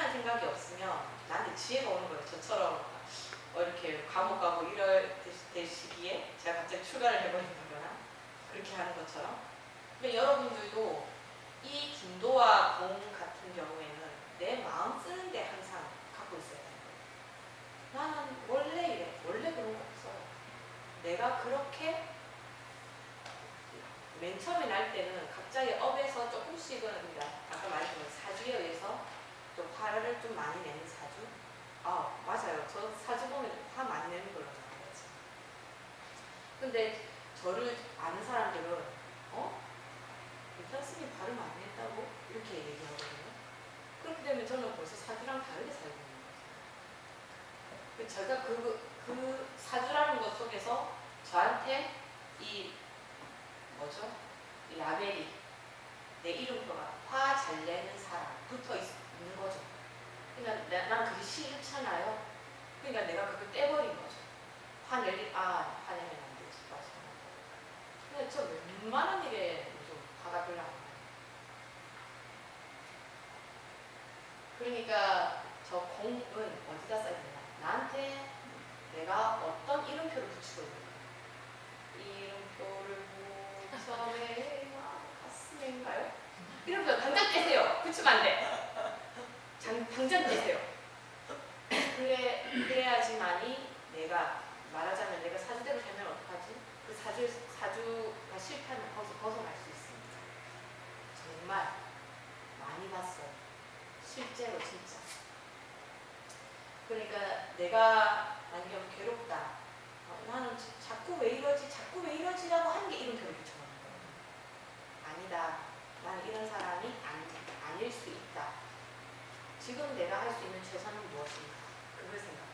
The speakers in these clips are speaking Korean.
불순한 생각이 없으면 나한테 지혜가 오는 거예요. 저처럼 어, 이렇게 감옥 가고 이럴 때- 때 시기에 제가 갑자기 출가를 해버린다거나 그렇게 하는 것처럼. 근데 여러분들도 이 김도와 공 같은 경우에는 내 마음 쓰는데 항상 갖고 있어야 돼요. 나는 원래 이래. 원래 그런 거 없어. 내가 그렇게 맨 처음에 날 때는 갑자기 업에서 조금씩은 아까 말했던 사주에 의해서 좀 화를 좀 많이 내는 사주. 아 맞아요. 저 사주 보면 화 많이 내는 걸로 나와요. 근데 저를 아는 사람들은 어? 괜찮으니 발음 안 냈다고 이렇게 얘기하거든요. 그렇게 되면 저는 벌써 사주랑 다르게 살고 있는 거죠. 그 제가 그, 그 사주라는 것 속에서 저한테 이 뭐죠? 이 라벨이 내 이름표가 화 잘 내는 사람 붙어 있, 는 거죠. 그러니까 내- 난 그게 싫잖아요. 그러니까 내가 그걸 떼버린 거죠. 화낼 아 화내면 안 되지 맞아. 근데 저 웬만한 일에 좀 별로 안 나요. 그러니까 저 공은 어디다 써야 되나? 나한테 내가 어떤 이름표를 붙이고 있는가? 이름표를 붙여내 가슴인가요? 이름표 당장 떼세요. 붙이면 안 돼. 장, 당장 떼세요. 그래 그래야지만이 내가 말하자면 내가 사주대로 살면 어떡하지? 그 사주 사주가 실패하면 거기서 벗어날 수 있습니다. 정말 많이 봤어요. 실제로 진짜. 그러니까 내가 만약 괴롭다. 어, 나는 자- 자꾸 왜 이러지? 자꾸 왜 이러지라고 하는 게 이름표를 붙여놓는 거예요. 아니다. 나는 이런 사람이 아니, 아닐 수 있다. 지금 내가 할 수 있는 최선은 무엇인가? 그걸 생각합니다.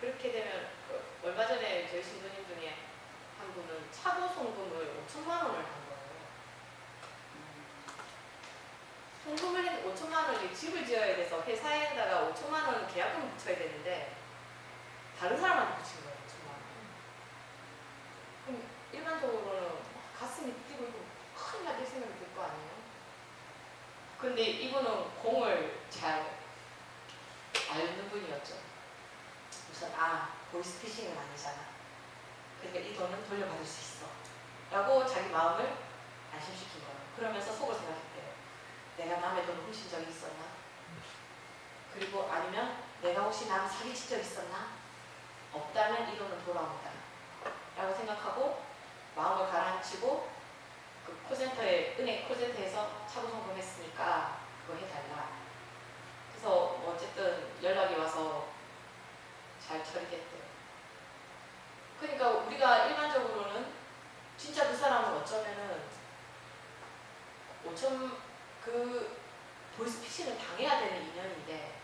그렇게 되면 그 얼마 전에 저희 신부님 중에 한 분은 차고 송금을 5천만 원을 한 거예요. 송금을 했는데 5천만 원이 집을 지어야 돼서 회사에다가 5천만 원 계약금을 붙여야 되는데 다른 사람한테 붙인 거예요 5천만 원. 그럼 일반적으로는 가슴이 뛰고 있고 큰일 나게 생각이 들 거 아니에요? 근데 이분은 공을 잘 아는 분이었죠. 우선 아 보이스피싱은 아니잖아. 그러니까 이 돈은 돌려받을 수 있어. 라고 자기 마음을 안심시킨 거예요. 그러면서 속을 생각했대요. 내가 남의 돈 훔친 적이 있었나? 그리고 아니면 내가 혹시 남 사기친 적 있었나? 없다면 이 돈은 돌아온다. 라고 생각하고 마음을 가라앉히고 그 콜센터에 은행 콜센터에서 차고 송금했으니까 그거 해달라. 그래서 뭐 어쨌든 연락이 와서 잘 처리됐대요. 그러니까 우리가 일반적으로는 진짜 그 사람은 어쩌면은 5천 그 보이스피싱을 당해야 되는 인연인데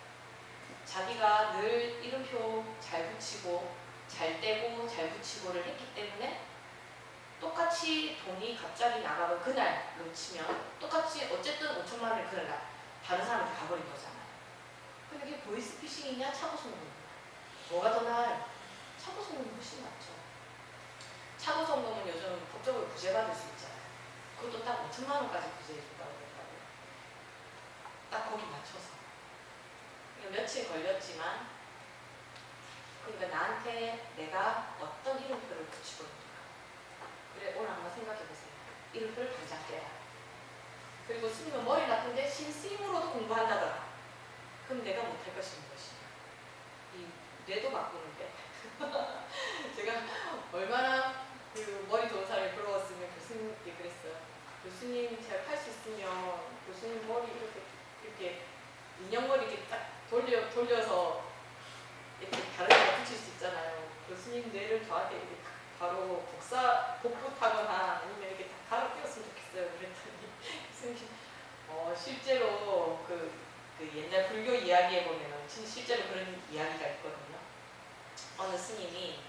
자기가 늘 이름표 잘 붙이고 잘 떼고 잘 붙이고를 했기 때문에 똑같이 돈이 갑자기 나가고 그날 놓치면 똑같이 어쨌든 5천만 원을 그날 나- 다른 사람한테 가버린 거잖아요. 근데 이게 보이스피싱이냐 차고 송금이냐 뭐가 더 나아요? 차고 송금이 훨씬 낫죠. 차고 송금은 요즘 법적으로 구제받을 수 있잖아요. 그것도 딱 5천만 원까지 구제해준다고 그랬다고요. 딱 거기 맞춰서. 그러니까 며칠 걸렸지만 그러니까 나한테 내가 어떤 이름표를 붙이고 있는가. 그래 오늘 한번 생각해 보세요. 당장 떼라. 그리고 스님은 머리 나쁜데 신스님으로도 공부한다더라. 그럼 내가 못할 것이 무엇이냐. 이 뇌도 바꾸는데. 제가 얼마나 그 머리 좋은 사람이 부러웠으면 교수님께 그랬어요. 교수님 제가 할 수 있으면 교수님 머리 이렇게 이렇게 인형머리 이렇게 딱 돌려 돌려서 이렇게 다른 데 붙일 수 있잖아요. 교수님 뇌를 저한테 이렇게 바로 복사 복붙하거나 아니면 이렇게 다 가로 끼웠으면 좋겠어요. 그랬더니 교수님 어 실제로 그, 그 옛날 불교 이야기에 보면은 진- 실제로 그런 이야기가 있거든요. 어느 스님이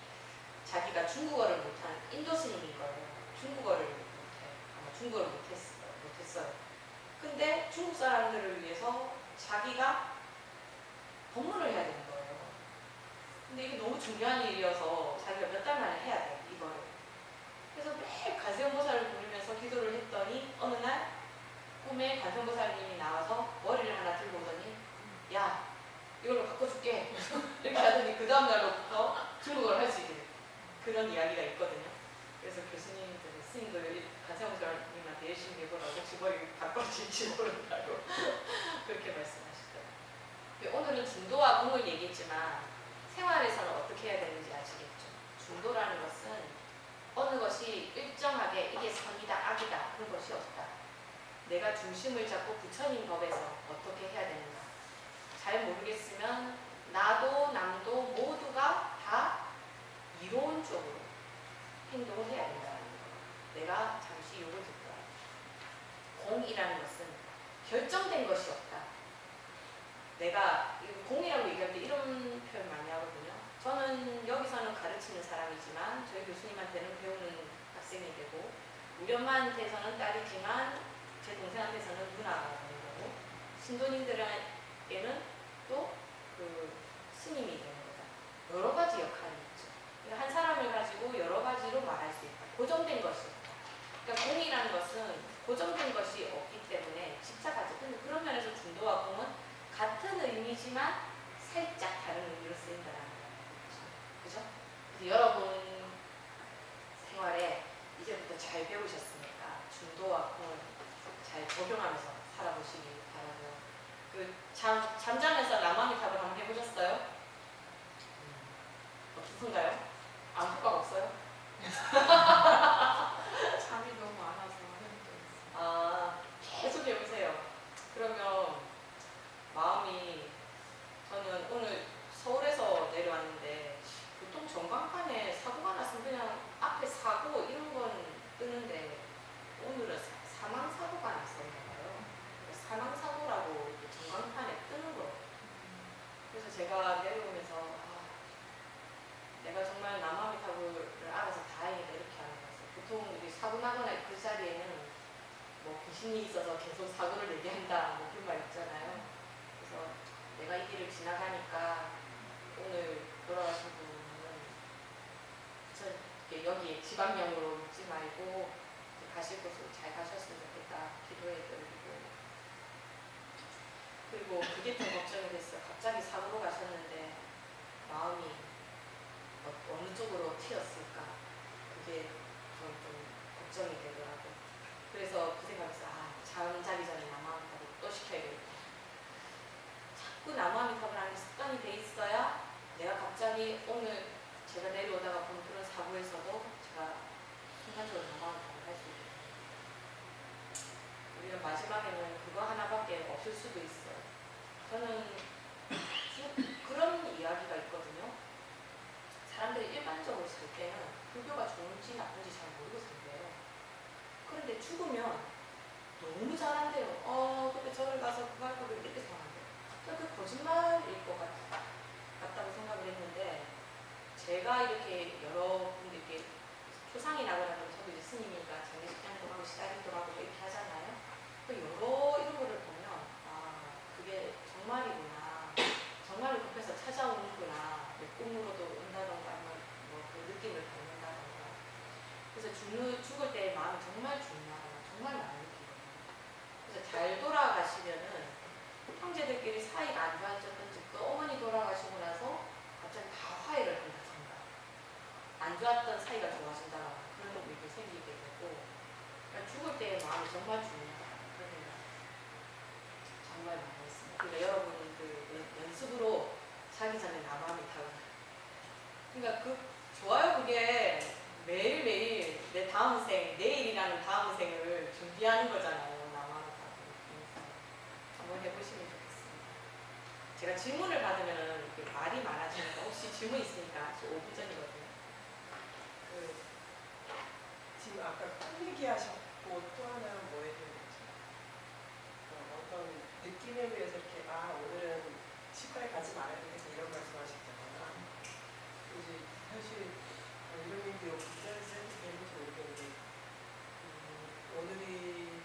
자기가 중국어를 못하는 인도 스님인 거예요. 중국어를 못해. 아마 중국어를 못했어요. 못했어요. 근데 중국 사람들을 위해서 자기가 법문을 해야 되는 거예요. 근데 이게 너무 중요한 일이어서 자기가 몇 달 만에 해야 돼, 이거를. 그래서 매일 관세음보살을 부르면서 기도를 했더니 어느 날 꿈에 관세음보살님이 나와서 머리를 하나 들고 오더니 야 이걸로 바꿔줄게 이렇게 하더니 그 다음 날로부터 중국어를 할 수 있게 돼. 그런 이야기가 있거든요. 그래서 교수님들, 스님들 관세음보살님한테 열심히 배우라고 혹시 머리 바꿔줄지 모른다고 그렇게 말씀하시더라고요. 근데 오늘은 중도와 공을 얘기했지만 생활에서는 어떻게 해야 되는지 아시겠죠? 중도라는 것은 어느 것이 일정하게 이게 선이다, 악이다 그런 것이 없다. 내가 중심을 잡고 부처님 법에서 어떻게 해야 되는가. 잘 모르겠으면 나도 남도 모두가 다 이론적으로 행동을 해야 된다는 거. 내가 잠시 요걸 듣더라. 공이라는 것은 결정된 것이 없다. 내가 이 공이라고 얘기할 때 이런 표현 많이 하거든요. 저는 여기서는 가르치는 사람이지만 저희 교수님한테는 배우는 학생이 되고 우리 엄마한테서는 딸이지만 제 동생한테서는 거고 신도님들에게는 또 그 스님이 되는 거다. 여러 가지 역할이 있죠. 그러니까 한 사람을 가지고 여러 가지로 말할 수 있다. 고정된 것이 없다. 그러니까 공이라는 것은 고정된 것이 없기 때문에 집착하죠. 근데 그런 면에서 중도와 공은 같은 의미지만 살짝 다른 의미로 쓰인다는 거예요. 그죠? 그래서 여러분 생활에 이제부터 잘 배우셨으니까 중도와 공을 잘 적용하면서 살아보시기 바라고요. 그 잠, 잠자면서 남아미탑을 한번 해보셨어요? 어떻던가요? 아무 효과가 없어요? 잠이 너무 많아서 힘들었어요. 아, 계속 해보세요. 그러면 마음이 저는 오늘 서울에서 내려왔는데 보통 전광판에 사고가 났으면 그냥 앞에 사고 이런 건 뜨는데 오늘은 사- 사망 사고가 났었나 봐요. 그래서 사망 사고라고 이렇게 전광판에 뜨는 거예요. 그래서 제가 내려오면서 아, 내가 정말 남아미타불을 알아서 다행이다 이렇게 하는 거였어요. 보통 우리 사고 나거나 그 자리에는 뭐 귀신이 있어서 계속 사고를 내게 한다 뭐 그런 말 있잖아요. 그래서 내가 이 길을 지나가니까 오늘 돌아가신 분은 저 이렇게 여기 지방령으로 묻지 말고 가실 곳으로 잘 가셨으면 좋겠다 기도해드리고 그리고 그게 좀 걱정이 됐어요. 갑자기 사고로 가셨는데 마음이 어, 어느 쪽으로 튀었을까 그게 좀, 좀 걱정이 되더라고요. 그래서 그 생각에서 아 잠자기 전에 남아미탑을 또 시켜야겠다. 자꾸 남아미탑을 하는 습관이 돼 있어야 내가 갑자기 오늘 제가 내려오다가 본 그런 사고에서도 제가 순간적으로 남아미탑을 할수 있게 돼요. 우리는 마지막에는 그거 하나밖에 없을 수도 있어요. 저는 쭉 그런 이야기가 있거든요. 사람들이 일반적으로 살 때는 불교가 좋은지 나쁜지 잘 모르고 산대요. 그런데 죽으면 너무 잘한대요. 어, 근데 저를 가서 할 거를 이렇게. 저는 그 거짓말일 것 같, 같다고 생각을 했는데, 제가 이렇게 여러분들께 초상이 나거나 그러면 저도 이제 스님이니까 장례식장도 가고 시다림도 가고 뭐 이렇게 하잖아요. 그 여러 이런 거를 보면, 아, 그게 정말이구나. 정말로 급해서 찾아오는구나. 내 꿈으로도 온다던가, 아니면 뭐그 느낌을 받는다던가. 그래서 죽는, 죽을 때의 마음이 정말 중요하구나. 정말 많이 느끼거든요. 그래서 잘 돌아가시면은 형제들끼리 사이가 안 좋아졌든지 또 어머니 돌아가시고 나서 갑자기 다 화해를 한다던가 안 좋았던 사이가 좋아진다거나 그런 일이 생기게 되고 그러니까 죽을 때의 마음이 정말 중요하다 그런 생각 정말 많이 했습니다. 그러니까 여러분 그 연- 연습으로 자기 전에 남아미 타고 그러니까 그 좋아요 그게 매일매일 내 다음 생 내일이라는 다음 생을 준비하는 거잖아요 그래서 한번 해보시면 좋겠습니다. 제가 질문을 받으면 이렇게 말이 많아지니까 혹시 질문 있으니까 지금 5분 전이거든요. 그 지금 아까 꿈 얘기하셨고 또 하나는 뭐 얘기했지? 어, 어떤 느낌에 의해서 이렇게 아 오늘은 치과에 가지 말아야 되겠다 이런 말씀하셨잖아요. 이제 사실 어, 이런 얘기 기자를 쓸때 되는지 모르겠는데 음, 오늘이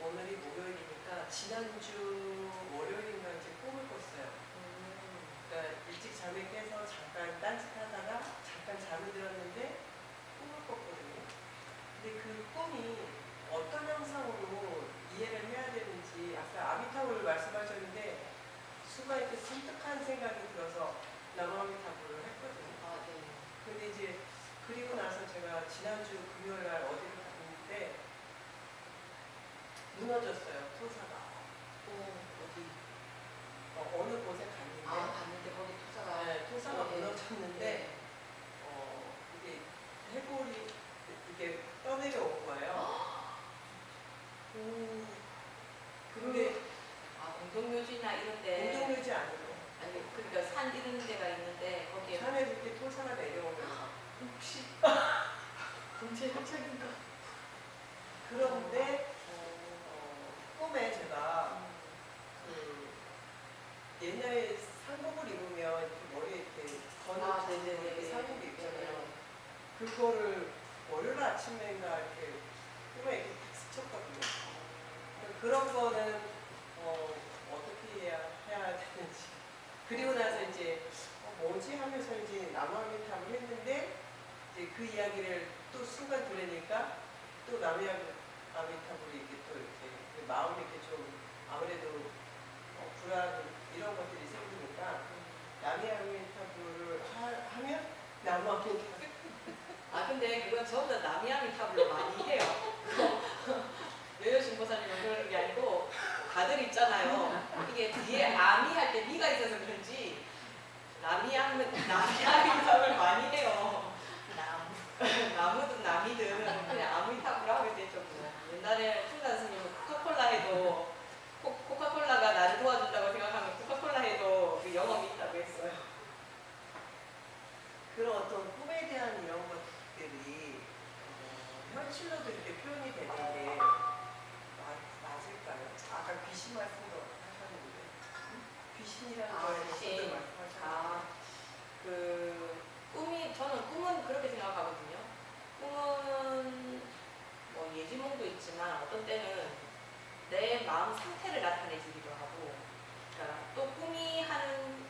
오늘이 목요일이니까 지난주 월요일인가 이제 꿈을 꿨어요. 음. 그러니까 일찍 잠에 깨서 잠깐 딴짓하다가 잠깐 잠이 들었는데. 근데 그 꿈이 어떤 형상으로 이해를 해야 되는지 아까 아미타불을 말씀하셨는데 순간 이렇게 섬뜩한 생각이 들어서 남아미타불을 했거든요. 아, 네. 근데 이제 그리고 나서 제가 지난주 금요일 날 어디를 갔는데 무너졌어요 토사가 어, 어디? 어, 어느 곳에 갔는데 아, 갔는데 거기 투자가. 네, 토사가 네. 무너졌는데 네. 어, 이게 해골이 이게 떠내려온 거예요. 음. 근데 아, 공동묘지나 이런 데. 공동묘지 아니고 아니, 그러니까 산 이런 데가 있는데 거기에 산에서 이렇게 토사가 내려오면서 혹시 경제 현장인가? 그런데 어, 어, 꿈에 제가 음. 그 옛날에 상복을 입으면 이렇게 머리에 이렇게 아, 네 네네네. 이렇게 상복 입잖아요. 네. 그거를 월요일 아침에인가 이렇게 꿈에 이렇게 탁 스쳤거든요. 그런 거는 어, 어떻게 해야, 해야 되는지. 그리고 나서 이제 어, 뭐지 하면서 이제 남아미탑을 했는데 이제 그 이야기를 또 순간 들으니까 또 남아미탑으로 이렇게 또 이렇게 그 마음이 이렇게 좀 아무래도 어, 불안 이런 것들이 생기니까 남아미탑을 하면 남아미탑 아 근데 그건 전부 다 남이아미 탑으로 많이 해요. 여여 신보사님은 그러는 게 아니고 다들 있잖아요. 이게 뒤에 아미 할때 미가 있어서 그런지 남이암 남이아미 탑을 많이 해요. 나무 나무든 남이든 그냥 아무 탑으로 하면 되죠. 뭐. 옛날에 풍단 스님은 코카콜라 해도 코, 코카콜라가 나를 도와준다고 생각하면 코카콜라 해도 그 영업이 있다고 했어요. 그런 어떤 꿈에 대한 이런 것들이 어, 현실로도 이렇게 표현이 되는 게 맞, 맞을까요? 아까 귀신 말씀도 하셨는데 귀신이라는 아, 거에 귀신. 대해서도 말씀하셨는데 아, 그 꿈이 저는 꿈은 그렇게 생각하거든요. 꿈은 뭐 예지몽도 있지만 어떤 때는 내 마음 상태를 나타내주기도 하고, 그러니까 또 꿈이 하는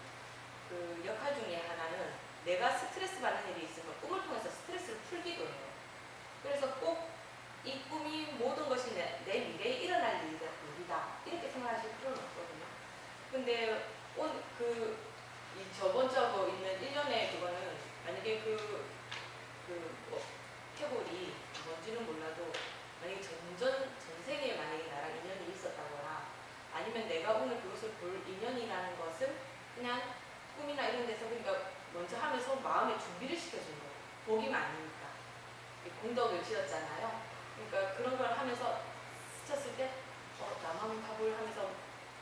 그 역할 중에 하나는 내가 스트레스 받는 일이 있으면 꿈을 통해서 스트레스를 풀기도 해요. 그래서 꼭 이 꿈이 모든 것이 내, 내 미래에 일어날 일이다, 일이다 이렇게 생각하실 필요는 없거든요. 근데 온, 그, 이 저번 주하고 있는 일련의 그거는 만약에 그, 그, 뭐, 해골이 뭔지는 몰라도 만약에 전전, 전생에 만약에 나랑 인연이 있었다거나 아니면 내가 오늘 그것을 볼 인연이라는 것을 그냥 꿈이나 이런 데서 그러니까 먼저 하면서 마음의 준비를 시켜주는 거예요. 복이 많으니까. 공덕을 지었잖아요. 그러니까 그런 걸 하면서 스쳤을 때, 어, 나만 밥을 하면서,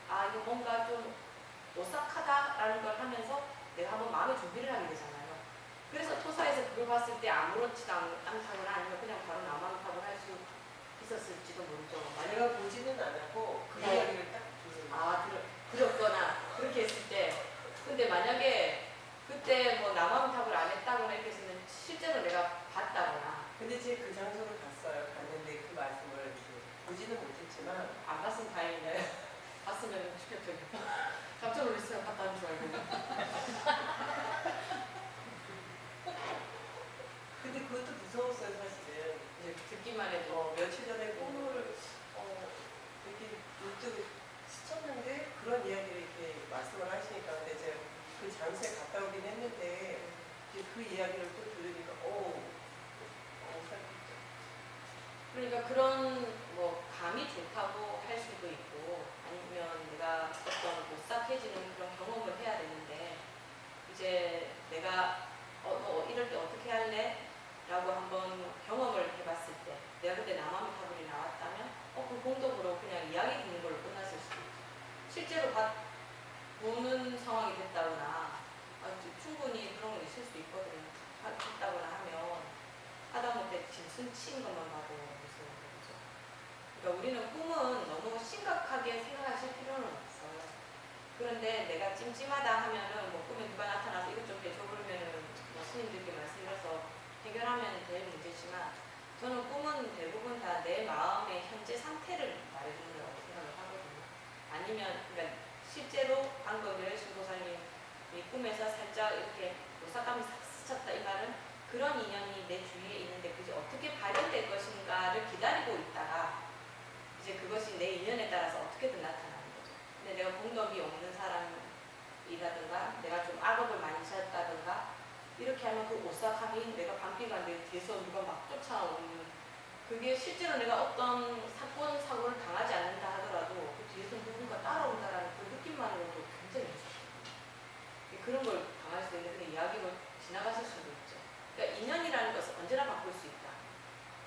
아, 이거 뭔가 좀 오싹하다라는 걸 하면서 내가 한번 마음의 준비를 하게 되잖아요. 그래서 토사에서 그걸 봤을 때 아무렇지도 않- 않다거나 아니면 그냥 바로 나만 있었을지도 모르죠. 만약 내가 보지는 않았고 그 네. 이야기를 딱 들은 아, 들어, 들었거나 그렇게 했을 때 근데 만약에 그때 뭐 남암탑을 안 했다거나 이렇게 했으면 실제로 내가 봤다거나 근데 제가 그 장소를 갔어요. 갔는데 그 말씀을 이렇게 보지는 못했지만 안 봤으면 다행이네. 봤으면 죽였죠. 깜짝 놀랐어요. 봤다는 줄 알고. 근데 그것도 무서웠어요 사실은. 듣기만 해도 어, 며칠 전에 꿈을 어, 이렇게 문득 스쳤는데 그런 이야기를 이렇게 말씀을 하시니까 근데 제가 그 장소에 갔다 오긴 했는데 이제 그 이야기를 또 들으니까 오, 어, 살짝 그러니까 그런 뭐 감이 좋다고 할 수도 있고 아니면 내가 어떤 오싹해지는 그런 경험을 해야 되는데 이제 내가 어, 너 이럴 때 어떻게 할래? 라고 한번 경험을 해봤을 때 내가 그때 남아미 타블이 나왔다면 어, 그 공덕으로 그냥 이야기 듣는 걸로 끝났을 수도 있고 실제로 봤, 보는 상황이 됐다거나 아, 충분히 그런 거 있을 수 있거든요. 하- 했다거나 하면 치는 것만 봐도 무서운 거죠. 그러니까 우리는 꿈은 너무 심각하게 생각하실 필요는 없어요. 그런데 내가 찜찜하다 하면은 뭐 꿈에 누가 나타나서 이것 좀 해줘 그러면은 뭐 스님들께 말씀드려서 해결하면 될 문제지만 저는 꿈은 대부분 다 내 마음의 현재 상태를 거라고 생각을 하거든요. 인연, 그러니까 실제로 방금 이래 신고사님이 꿈에서 살짝 이렇게 오싹감이 싹 스쳤다 이 말은 그런 인연이 내 주위에 있는데 그게 어떻게 발현될 것인가를 기다리고 있다가 이제 그것이 내 인연에 따라서 어떻게든 나타나는 거죠. 근데 내가 공덕이 없는 사람이라든가 내가 좀 악업을 많이 지었다든가 이렇게 하면 그 오싹함이 내가 밤비가 내 뒤에서 누가 막 쫓아오는 그게 실제로 내가 어떤 사건 사고를 당하지 않는다 하더라도 그 뒤에서 누군가 따라온다라는 그 느낌만으로도 굉장히 무섭고 그런 걸 당할 수 있는 그런 이야기로 지나갔을 수도 있죠. 그러니까 인연이라는 것은 언제나 바꿀 수 있다.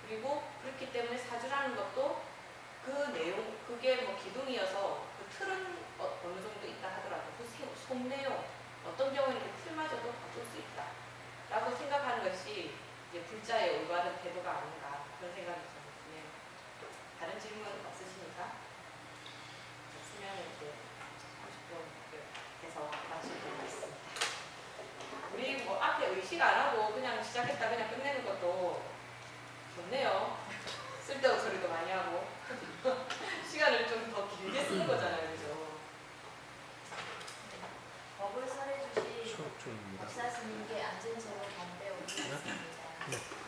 그리고 그렇기 때문에 사주라는 것도 그 내용 그게 뭐 기둥이어서 그 틀은 어, 어느 정도 있다 하더라도 그 속- 속내용 어떤 경우에는 그 틀마저도 바꿀 수 있다. 라고 생각하는 것이 이제 불자의 올바른 태도가 아닌가 그런 생각이 좀 드네요. 다른 질문 없으십니까? 없으면 이제 30분 해서 마치도록 하겠습니다. 우리 뭐 앞에 의식 안 하고 그냥 시작했다 그냥 끝내는 것도 좋네요. 쓸데없는 소리도 많이 하고 시간을 좀 더 길게 쓰는 거잖아요, 그죠? 법을 스님께 앉은 채로 건배 올리겠습니다. 네.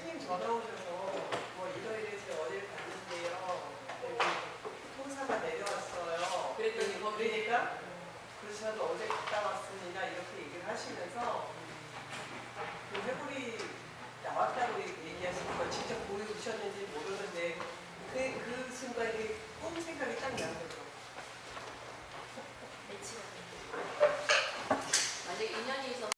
스님 전화 오셔서 뭐 이러이래 제가 어딜 갔는데요. 통사가 내려왔어요. 그랬더니 거기니까 그러니까 그렇지 않아도 어제 갔다 왔습니다. 이렇게 얘기를 하시면서 그 회불이 나왔다고 얘기하시는 걸 직접 보여주셨는지 모르는데 그, 그 순간에 꿈 생각이 딱 나는 거예요.